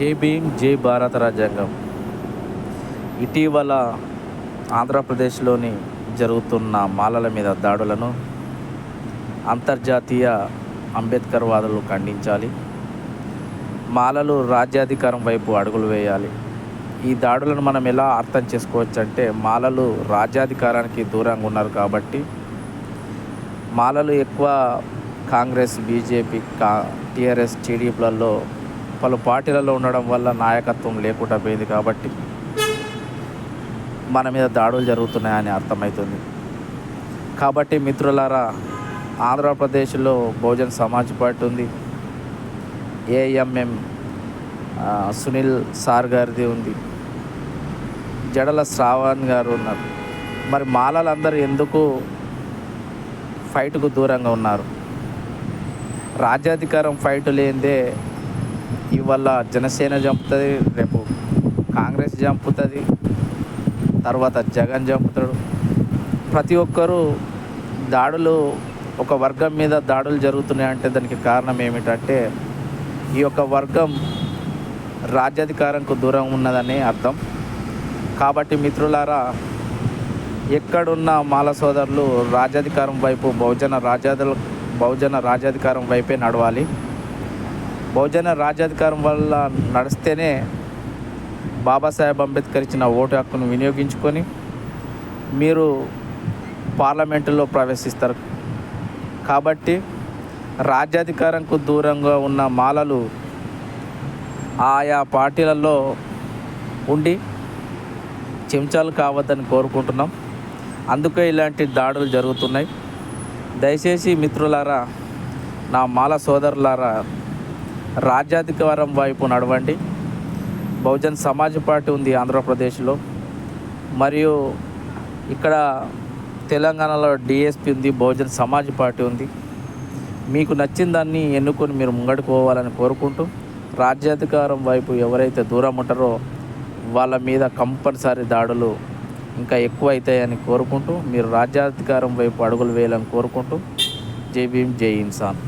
జై భీమ్ జై భారత రాజ్యాంగం. ఇటీవల ఆంధ్రప్రదేశ్లోని జరుగుతున్న మాలల మీద దాడులను అంతర్జాతీయ అంబేద్కర్ వాదులు ఖండించాలి. మాలలు రాజ్యాధికారం వైపు అడుగులు వేయాలి. ఈ దాడులను మనం ఎలా అర్థం చేసుకోవచ్చు అంటే మాలలు రాజ్యాధికారానికి దూరంగా ఉన్నారు కాబట్టి మాలలు ఎక్కువ కాంగ్రెస్ బీజేపీ కా టీఆర్ఎస్ టీడీపీలలో పలు పార్టీలలో ఉండడం వల్ల నాయకత్వం లేకుండా పోయింది కాబట్టి మన మీద దాడులు జరుగుతున్నాయని అర్థమవుతుంది కాబట్టి మిత్రులారా ఆంధ్రప్రదేశ్లో బహుజన్ సమాజ్ పార్టీ ఉంది. ఏఎంఎం సునీల్ సార్ గారిది ఉంది. జడల శ్రావణ్ గారు ఉన్నారు. మరి మాలలందరూ ఎందుకు ఫైట్కు దూరంగా ఉన్నారు? రాజ్యాధికారం ఫైట్ లేనిదే ఇవాళ జనసేన చంపుతుంది రేపు కాంగ్రెస్ చంపుతుంది తర్వాత జగన్ చంపుతాడు ప్రతి ఒక్కరూ దాడులు ఒక వర్గం మీద దాడులు జరుగుతున్నాయంటే దానికి కారణం ఏమిటంటే ఈ యొక్క వర్గం రాజ్యాధికారంకు దూరం ఉన్నదని అర్థం. కాబట్టి మిత్రులారా ఎక్కడున్న మాల సోదరులు రాజ్యాధికారం వైపు బహుజన రాజ్యాధి బహుజన రాజ్యాధికారం వైపే నడవాలి. బహుజన రాజ్యాధికారం వల్ల నడిస్తేనే బాబాసాహెబ్ అంబేద్కర్ ఇచ్చిన ఓటు హక్కును వినియోగించుకొని మీరు పార్లమెంటులో ప్రవేశిస్తారు. కాబట్టి రాజ్యాధికారంకు దూరంగా ఉన్న మాలలు ఆయా పార్టీలలో ఉండి చెంచాలు కావద్దని కోరుకుంటున్నాం. అందుకే ఇలాంటి దాడులు జరుగుతున్నాయి. దయచేసి మిత్రులారా నా మాల సోదరులారా రాజ్యాధికారం వైపు నడవండి. బహుజన్ సమాజ్ పార్టీ ఉంది ఆంధ్రప్రదేశ్లో. మరియు ఇక్కడ తెలంగాణలో డిఎస్పి ఉంది బహుజన్ సమాజ్ పార్టీ ఉంది. మీకు నచ్చిన దాన్ని ఎన్నుకొని మీరు ముంగడుకోవాలని కోరుకుంటూ రాజ్యాధికారం వైపు ఎవరైతే దూరం ఉంటారో వాళ్ళ మీద కంపల్సరీ దాడులు ఇంకా ఎక్కువ అవుతాయని కోరుకుంటూ మీరు రాజ్యాధికారం వైపు అడుగులు వేయాలని కోరుకుంటూ జై భీమ్ జై ఇన్సాన్.